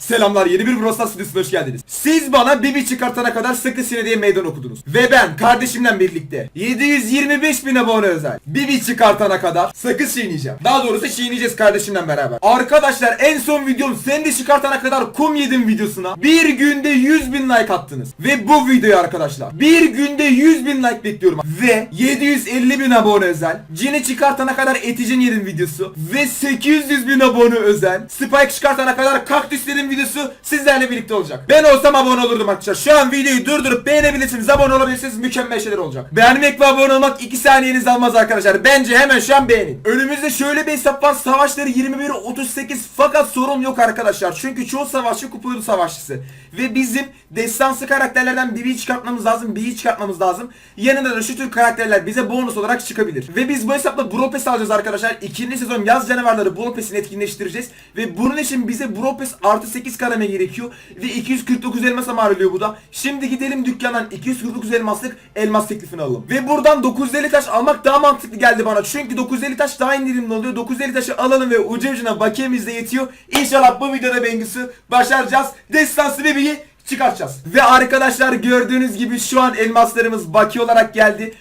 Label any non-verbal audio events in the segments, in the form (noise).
Selamlar yeni bir Brawl Stars hoş geldiniz. Siz bana Bibi çıkartana kadar sıkı sine diye meydan okudunuz. Ve ben kardeşimle birlikte 725 bin abone özel Bibi çıkartana kadar sakız çiğneyeceğim. Daha doğrusu çiğneyeceğiz kardeşimle beraber. Arkadaşlar en son videom sen de çıkartana kadar kum yedim videosuna bir günde 100 bin like attınız. Ve bu videoyu arkadaşlar bir günde 100 bin like bekliyorum. Ve 750 bin abone özel Cini çıkartana kadar eticin yedim videosu. Ve 800 bin abone özel Spike çıkartana kadar kaktüslerin videosu sizlerle birlikte olacak. Ben olsam abone olurdum arkadaşlar. Şu an videoyu durdurup beğenebilirsiniz. Abone olabilirsiniz. Mükemmel şeyler olacak. Beğenmek ve abone olmak 2 saniyenizi almaz arkadaşlar. Bence hemen şu an beğenin. Önümüzde şöyle bir hesap var. Savaşları 21 38 fakat sorun yok arkadaşlar. Çünkü çoğu savaşçı kupalı savaşçısı. Ve bizim destansı karakterlerden biri çıkartmamız lazım. Biri çıkartmamız lazım. Yanında da şu tür karakterler bize bonus olarak çıkabilir. Ve biz bu hesapla Brawl Pass alacağız arkadaşlar. İkinci sezon yaz canavarları Pass'ini etkinleştireceğiz. Ve bunun için bize Brawl Pass artı 8 kademe gerekiyor. Ve 249 elmasa mal oluyor bu da. Şimdi gidelim dükkandan 249 elmaslık elmas teklifini alalım. Ve buradan 950 taş almak daha mantıklı geldi bana. Çünkü 950 taş daha indirimli oluyor. 950 taşı alalım ve ucu ucuna bakiyemiz de yetiyor. İnşallah bu videoda Bengüs'ü başaracağız. Destansı bebeği çıkartacağız. Ve arkadaşlar gördüğünüz gibi şu an elmaslarımız baki olarak geldi.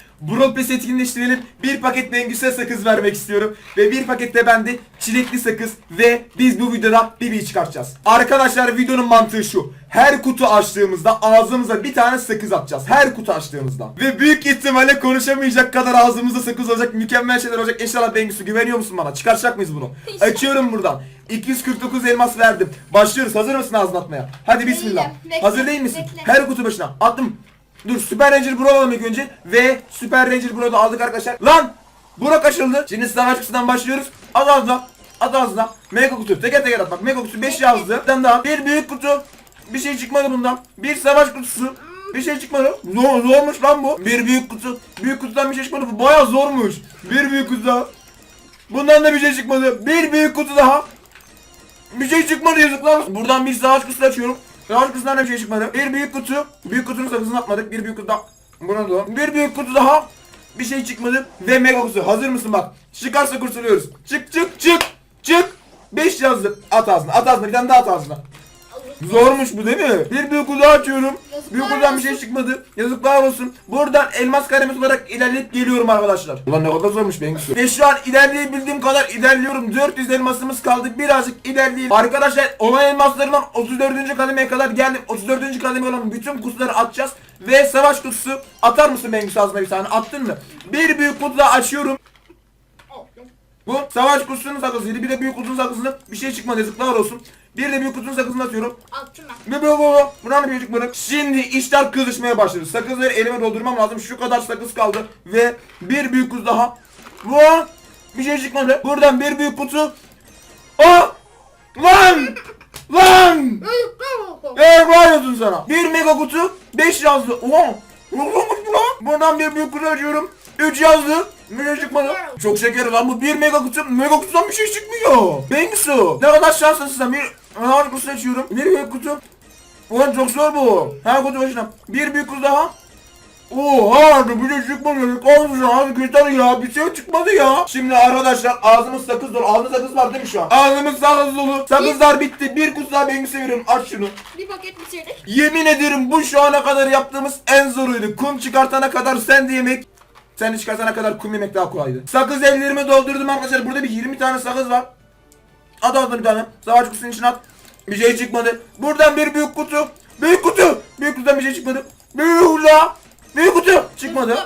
Pass etkinleştirelim. Bir paket Bengüs'e sakız vermek istiyorum. Ve bir pakette bende çilekli sakız. Ve biz bu videoda Bibi'yi çıkartacağız. Arkadaşlar videonun mantığı şu. Her kutu açtığımızda ağzımıza bir tane sakız atacağız. Her kutu açtığımızda. Ve büyük ihtimalle konuşamayacak kadar ağzımızda sakız olacak. Mükemmel şeyler olacak. İnşallah Bengüs'ü güveniyor musun bana? Çıkaracak mıyız bunu? Açıyorum buradan. 249 elmas verdim. Başlıyoruz. Hazır mısın ağzını atmaya? Hadi bismillah. Hazır değil misin? Her kutu başına. Attım. Dur Süper Ranger Bro alalım ilk önce. Ve Süper Ranger Bro'da aldık arkadaşlar. Lan! Burak açıldı. Şimdi savaş kutusundan başlıyoruz. At ağzına. At ağzına. Mega kutu. Teker teker at bak. Mega kutu 5 Bekle. yazdı. Bir tane daha. Bir büyük kutu. Bir şey çıkmadı bundan. Bir savaş kutusu. Bir şey çıkmadı. Zor, zormuş lan bu. Bir büyük kutu. Büyük kutudan bir şey çıkmadı. Bu bayağı zormuş. Bir büyük kutu daha. Bundan da bir şey çıkmadı. Bir büyük kutu daha. Bir şey çıkmadı yazıklar. Buradan bir savaş kutusu açıyorum. Savaş kutusundan da bir şey çıkmadı. Bir büyük kutu. Büyük kutunun sakızını atmadık. Bir büyük kutu daha. Buna da. Bir büyük kutu daha. Bir şey çıkmadı. Ve mega kutu. Hazır mısın bak. Çıkarsa kurtuluyoruz. Çık çık çık. Çık. 5 yazdı. At ağzına. At ağzına. Bir tane daha at ağzına. Zormuş bu değil mi? Bir büyük kutu açıyorum. Yazıklar Büyük kutudan bir şey olsun. çıkmadı. Yazıklar olsun. Buradan elmas karemiz olarak ilerleyip geliyorum arkadaşlar. Ulan ne kadar zormuş Bengüsü. Ve şu an ilerleyebildiğim kadar ilerliyorum. 400 elmasımız kaldı. Birazcık ilerleyelim. Arkadaşlar olan elmaslarından 34. kademeye kadar geldim. 34. kademeye olan bütün kutuları atacağız. Ve savaş kutusu atar mısın Bengüsü ağzına bir tane? Attın mı? Bir büyük kutu daha açıyorum. Bu savaş kutusunun sakızıydı. Bir de büyük kutunun sakızını bir şey çıkmadı yazıklar olsun. Bir de büyük kutunun sakızını atıyorum. Attım ben. Ve bu bu bu. Buradan bir bırak. Şimdi işler kızışmaya başladı. Sakızları elime doldurmam lazım. Şu kadar sakız kaldı. Ve bir büyük kutu daha. Bu. Bir şey çıkmadı. Buradan bir büyük kutu. Aa! Lan! Lan! (laughs) Eee yazın sana. Bir mega kutu. 5 yazdı. Oha! Ne olmuş bu lan? Buradan bir büyük kutu açıyorum. 3 yazdı. Bir şey çıkmadı. Çok şeker lan bu bir mega kutu. Mega kutudan bir şey çıkmıyor. Bengsu. Ne kadar şanslısın. Bir mega kutu açıyorum. Bir büyük kutu. Ulan çok zor bu. Her kutu başına. Bir büyük kutu daha. Oha bir şey çıkmadı. Kalmış abi yeter ya. Bir şey çıkmadı ya. Şimdi arkadaşlar ağzımız sakız dolu. Ağzında sakız var değil mi şu an? Ağzımız sakız dolu. Sakızlar bitti. Bir kutu daha Bengüs'e veriyorum. Aç şunu. Bir paket bitirdik. Yemin ederim bu şu ana kadar yaptığımız en zoruydu. Kum çıkartana kadar sen de yemek. Sen de çıkartana kadar kum yemek daha kolaydı. Sakız ellerimi doldurdum arkadaşlar. Burada bir 20 tane sakız var. At ağzına bir tane. Savaş kutusunun içine at. Bir şey çıkmadı. Buradan bir büyük kutu. Büyük kutu. Büyük kutudan bir şey çıkmadı. Büyük kutu daha. Büyük kutu. Çıkmadı.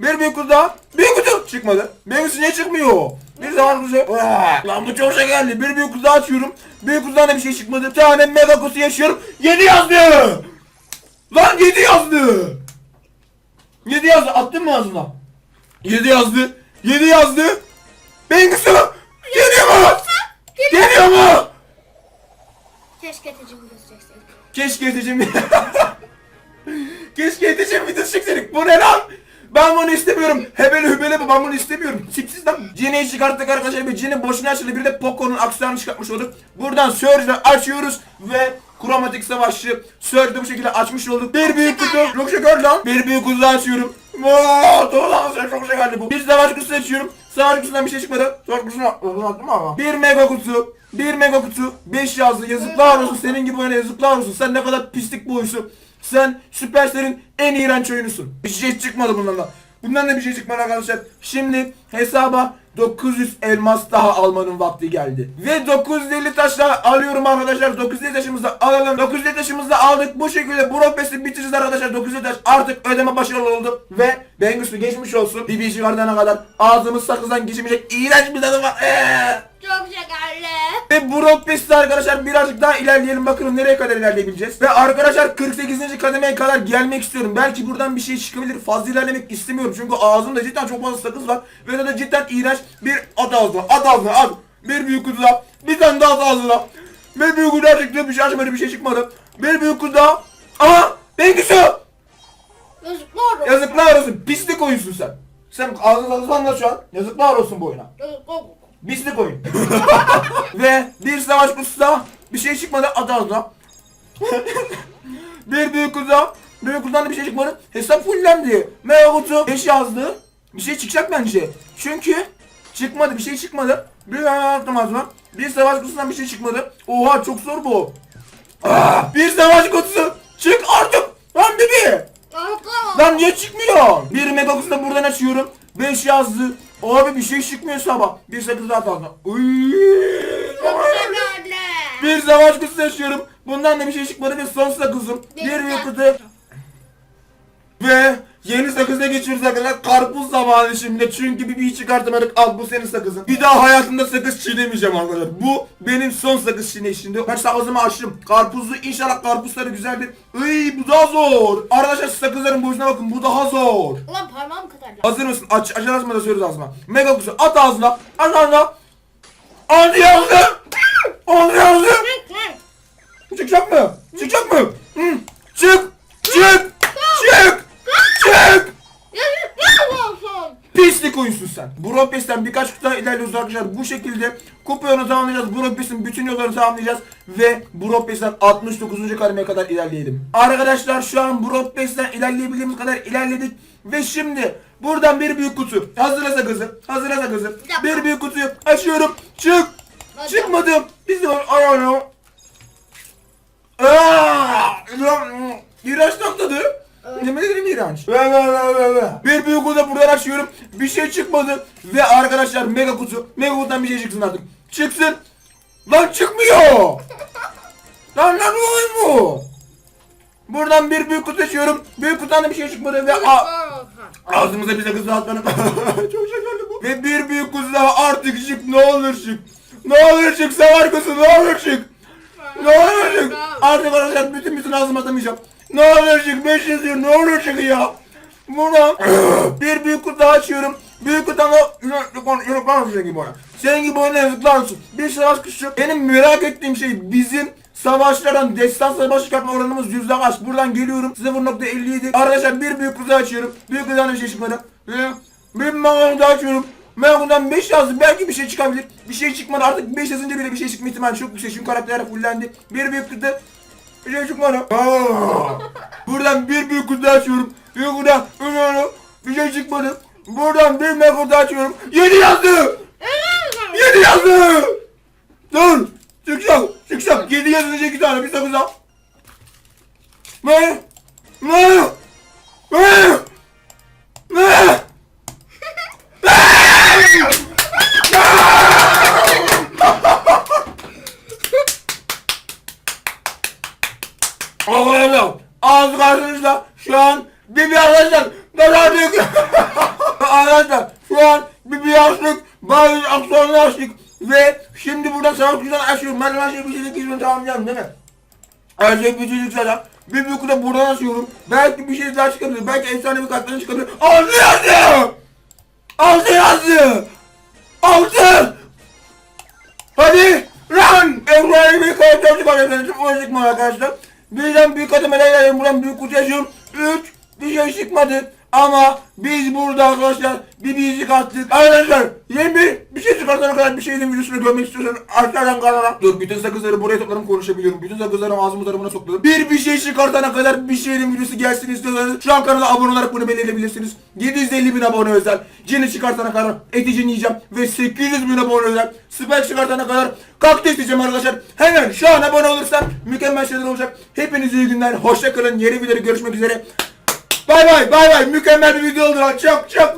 Bir büyük kutu daha. Büyük kutu. Çıkmadı. Benimkisi niye çıkmıyor? Bir zaman kutu. Aa, Lan bu çok şey geldi. Bir büyük kutu daha açıyorum. Büyük kutudan da bir şey çıkmadı. Bir tane mega kutu yaşıyorum. 7 yazdı. Lan 7 yazdı. 7 yazdı. Attın mı ağzına? 7 yazdı. 7 yazdı. Bengüsü. Geliyor mu? Geliyor mu? Keşke tecrübe gösterseydik. Keşke yeteceğim. (laughs) Keşke yeteceğim video çekseydik. Bu ne lan? Ben bunu istemiyorum. Hebele hübele ben bunu istemiyorum. Tipsiz lan. Cine'yi çıkarttık arkadaşlar. Bir Cine boşuna açıldı. Bir de Poco'nun aksiyonunu çıkartmış olduk. Buradan Surge'ı açıyoruz ve kromatik savaşçı Surge'ı bu şekilde açmış olduk. Bir büyük kutu. Çok şeker lan. Bir büyük kutu açıyorum. Vaa, dolan sen çok şekerli bu. Bir savaş kutusu açıyorum. Savaş kutusundan bir şey çıkmadı. Savaş kutusuna attım ama. Bir mega kutu. Bir mega kutu 5 yazdı yazıklar olsun senin gibi oyuna yazıklar olsun sen ne kadar pislik bir oyuncusun Sen Süperstar'ın en iğrenç oyunusun Bir şey çıkmadı bundan da Bundan da bir şey çıkmadı arkadaşlar Şimdi hesaba 900 elmas daha almanın vakti geldi. Ve 950 taş daha alıyorum arkadaşlar. 950 taşımızı alalım. 950 taşımızı aldık. Bu şekilde Brofest'i bitireceğiz arkadaşlar. 950 taş artık ödeme başarılı oldu. Ve Bengüs'ü geçmiş olsun. Bir çıkardığına kadar ağzımız sakızdan geçmeyecek iğrenç bir tadı var. Eee. Çok şekerli. Ve Brock Best'i arkadaşlar birazcık daha ilerleyelim bakalım nereye kadar ilerleyebileceğiz. Ve arkadaşlar 48. kademeye kadar gelmek istiyorum. Belki buradan bir şey çıkabilir. Fazla ilerlemek istemiyorum. Çünkü ağzımda cidden çok fazla sakız var. Ve de cidden iğrenç bir at ağzına. At ağzına at. Bir büyük kutu daha. Bir tane daha ağzına. Bir büyük kutu daha çıktı. Bir şey açmadı bir şey çıkmadı. Bir büyük kutu daha. Aha! Bengüsü! Yazıklar olsun. Yazıklar olsun. Pislik oyunsun sen. Sen ağzını sakız anla şu an. Yazıklar olsun bu oyuna. Yazıklar olsun. Mislik oyun. (laughs) Ve bir savaş kutusu daha. Bir şey çıkmadı adı ağzına. (laughs) bir büyük kutu daha. Büyük kutudan da bir şey çıkmadı. Hesap fullendi. Mega kutu 5 yazdı. Bir şey çıkacak bence. Çünkü çıkmadı bir şey çıkmadı. Bir anlattım ağzıma. Bir savaş kutusundan bir şey çıkmadı. Oha çok zor bu. Ah, bir savaş kutusu. Çık artık. Lan olsun. Lan niye çıkmıyor? Bir mega kutusu da buradan açıyorum. 5 yazdı. Abi bir şey çıkmıyor sabah. Bir sakız daha şekerli. Bir savaş kutusu açıyorum. Bundan da bir şey çıkmadı ve son sakızım. Bir kutu. Ve yeni sakıza geçiyoruz arkadaşlar. Karpuz zamanı şimdi. Çünkü bir bir çıkartamadık. Al bu senin sakızın. Bir daha hayatımda sakız çiğnemeyeceğim arkadaşlar. Bu benim son sakız çiğneyişimdi. Kaç sakızımı açtım. Karpuzlu inşallah karpuzları güzeldir. Iy bu daha zor. Arkadaşlar sakızların boyutuna bakın. Bu daha zor. Ulan parmağım kadar lan. Hazır mısın? Aç, aç açma da söylüyoruz ağzıma. Mega kutu at ağzına. At ağzına. At yazdı. Sen. Bropes'ten birkaç kutu daha ilerliyoruz arkadaşlar. Bu şekilde kupa yolunu tamamlayacağız. Bropes'in bütün yollarını tamamlayacağız. Ve Bropes'ten 69. kademeye kadar ilerleyelim. Arkadaşlar şu an Bropes'ten ilerleyebildiğimiz kadar ilerledik. Ve şimdi buradan bir büyük kutu. Hazırla sakızı. Hazırla sakızı. dakika. Bir büyük kutuyu açıyorum. Çık. Çıkmadım. Biz de ayağını. Aaa! İğrenç takladı. Ne dedim iğrenç? Ve ve ve ve ve. Bir büyük kutu buradan açıyorum. Bir şey çıkmadı. Ve arkadaşlar mega kutu. Mega kutudan bir şey çıksın artık. Çıksın. Lan çıkmıyor. Lan lan bu bu. Buradan bir büyük kutu açıyorum. Büyük kutudan da bir şey çıkmadı ve a ağzımıza bir sakız rahatlanıp. (laughs) Çok şekerli bu. Ve bir büyük kutu daha artık çık ne olur çık. Ne olur çık sever kutu ne olur çık. Ne olur çık. Artık arkadaşlar bütün bütün ağzıma atamayacağım. Ne olur çık 5 yazıyor ne olur çık ya. Buradan (coughs) bir büyük kutu açıyorum. Büyük kutudan da yazıklar olsun senin gibi bana. Senin gibi oyuna yazıklar olsun. Bir savaş kuşu. Benim merak ettiğim şey bizim savaşlardan destan savaş çıkartma oranımız yüzde kaç? Buradan geliyorum 0.57. Arkadaşlar bir büyük kutu açıyorum. Büyük kutudan da bir şey. Ve bir mağazı açıyorum. Megakutu'dan 5 yazdı. Belki bir şey çıkabilir. Bir şey çıkmadı. Artık 5 yazınca bile bir şey çıkma ihtimali çok yüksek. Çünkü karakterler fullendi. Bir büyük kutu. Bir şey çıkmadı. Buradan bir büyük kutu açıyorum. Büyük kutudan bir şey çıkmadı. Buradan bir mega kutu açıyorum. Yaşlık ve şimdi burada savaş güzel açıyorum ben her şeyi şeylik izini tamamlayacağım değil mi? Her şey bir şeylik zaten bir büyük de buradan açıyorum belki bir şey daha çıkabilir belki efsane bir karttan çıkabilir altı yazdı altı yazdı altı Hadi lan! Efsane bir karakter çıkarıyorsunuz. O çıkma arkadaşlar. Birden büyük adım ilerleyelim. Buradan büyük kutu yazıyorum. 3 bir şey çıkmadı. Ama biz burada arkadaşlar bir bir çıkarttık. Arkadaşlar yeni bir, bir şey çıkartana kadar bir şeyin videosunu görmek istiyorsanız aşağıdan kanala. Dur bütün sakızları buraya topladım konuşabiliyorum. Bütün sakızları ağzımı tarafına sokladım. Bir bir şey çıkartana kadar bir şeyin videosu gelsin istiyorsanız şu an kanala abone olarak bunu belirleyebilirsiniz. 750 bin abone özel. Cini çıkartana kadar eticini yiyeceğim. Ve 800 bin abone özel. Spike çıkartana kadar kaktüs diyeceğim arkadaşlar. Hemen şu an abone olursan mükemmel şeyler olacak. Hepinize iyi günler. Hoşça kalın. Yeni videoda görüşmek üzere. Bay bay bay bay. Mükemmel bir video oldu. Çok çok.